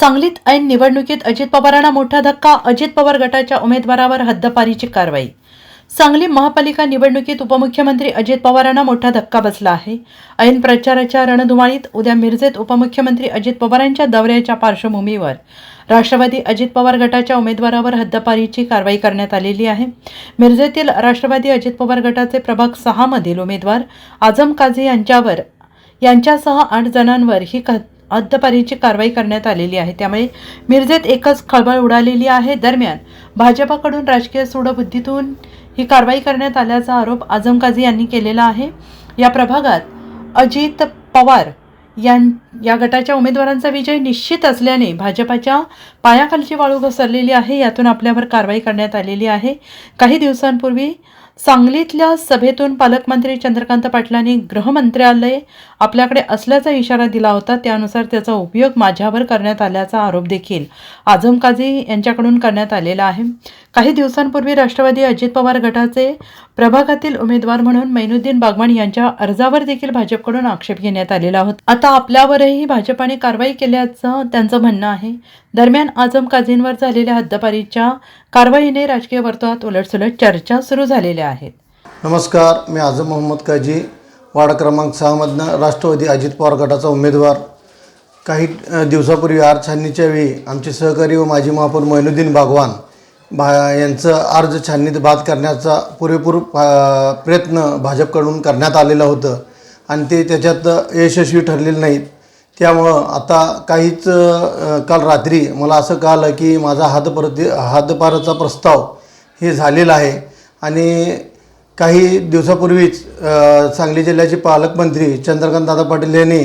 सांगलीत ऐन निवडणुकीत अजित पवारांना मोठा धक्का अजित पवार गटाच्या उमेदवारावर हद्दपारीची कारवाई. सांगली महापालिका निवडणुकीत उपमुख्यमंत्री अजित पवारांना मोठा धक्का बसला आहे. ऐन प्रचाराच्या रणधुमाळीत उद्या मिरजेत उपमुख्यमंत्री अजित पवारांच्या दौऱ्याच्या पार्श्वभूमीवर राष्ट्रवादी अजित पवार गटाच्या उमेदवारावर हद्दपारीची कारवाई करण्यात आलेली आहे. मिरजेतील राष्ट्रवादी अजित पवार गटाचे प्रभाग सहामधील उमेदवार आझम काझी यांच्यावर यांच्यासह आठ जणांवर ही हद्दपारीची कारवाई करण्यात आलेली आहे. त्यामुळे मिरजेत एकच खळबळ उडालेली आहे. दरम्यान भाजपाकडून राजकीय सूडबुद्धीतून ही कारवाई करण्यात आल्याचा आरोप आझम काझी यांनी केलेला आहे. या प्रभागात अजित पवार यां या गटाच्या उमेदवारांचा विजय निश्चित असल्याने भाजपाच्या पायाखालची वाळू घसरलेली आहे. यातून आपल्यावर कारवाई करण्यात आलेली आहे. काही दिवसांपूर्वी सांगलीतल्या सभेतून पालकमंत्री चंद्रकांत पाटलांनी गृहमंत्रालय आपल्याकडे असल्याचा इशारा दिला होता. त्यानुसार त्याचा उपयोग माझ्यावर करण्यात आल्याचा आरोप देखील आझम काझी यांच्याकडून करण्यात आलेला आहे. काही दिवसांपूर्वी राष्ट्रवादी अजित पवार गटाचे प्रभागातील उमेदवार म्हणून मैनुद्दीन बागवान यांच्या अर्जावर देखील भाजपकडून आक्षेप घेण्यात आलेला होता. आता आपल्यावरही भाजपाने कारवाई केल्याचं त्यांचं म्हणणं आहे. दरम्यान आझम काझींवर झालेल्या हद्दपारीच्या कारवाईने राजकीय वर्तुळात उलटसुलट चर्चा सुरू झालेल्या आहेत. नमस्कार मी आझम मोहम्मद काजी वार्ड क्रमांक सहामधनं राष्ट्रवादी अजित पवार गटाचा उमेदवार. काही दिवसापूर्वी आर छाननीच्या वेळी आमचे सहकारी व माजी महापौर मैनुद्दीन बागवान भा यांचं अर्ज छाननीत बाद करण्याचा पुरेपूर प्रयत्न भाजपकडून करण्यात आलेलं होतं. आणि ते त्याच्यात यशस्वी ठरलेले नाहीत. त्यामुळं आता काहीच काल रात्री मला असं कळालं की माझा हातपरती हातपाराचा प्रस्ताव हे झालेला आहे. आणि काही दिवसापूर्वीच सांगली जिल्ह्याचे पालकमंत्री चंद्रकांत दादा पाटील यांनी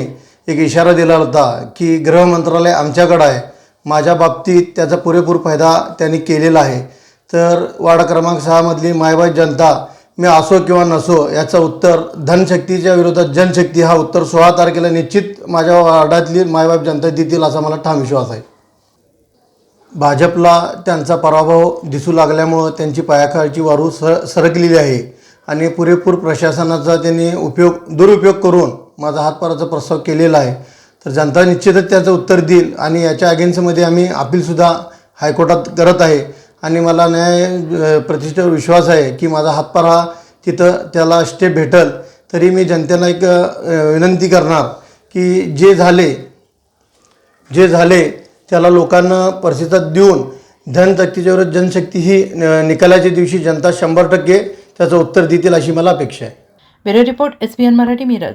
एक इशारा दिला होता की गृह मंत्रालय आमच्याकडं आहे. माझ्या बाबतीत त्याचा पुरेपूर फायदा त्यांनी केलेला आहे. तर वाडा क्रमांक सहामधली मायबाई जनता मी असो किंवा नसो याचं उत्तर धनशक्तीच्या विरोधात जनशक्ती हा उत्तर सोळा तारखेला निश्चित माझ्या वार्डातली मायबाप जनता देतील असा मला ठाम विश्वास आहे. भाजपला त्यांचा पराभव दिसू लागल्यामुळं त्यांची पायाखालची वारू सर सरकलेली आहे आणि पुरेपूर प्रशासनाचा त्यांनी उपयोग दुरुपयोग करून माझा हातपाराचा प्रस्ताव केलेला आहे. तर जनता निश्चितच त्याचं उत्तर देईल आणि याच्या अगेन्स्टमध्ये आम्ही अपीलसुद्धा हायकोर्टात करत आहे. आणि मला न्याय प्रतिष्ठेवर विश्वास आहे की माझा हातभार हा तिथं त्याला स्टे भेटल. तरी मी जनतेला एक विनंती करणार की जे झाले जे झाले त्याला लोकांना प्रतिसाद देऊन धनशक्तीच्या विरुद्ध जनशक्ती ही निकालाच्या दिवशी जनता शंभर टक्के त्याचं उत्तर देतील अशी मला अपेक्षा आहे. Bureau report S Marathi Miraj.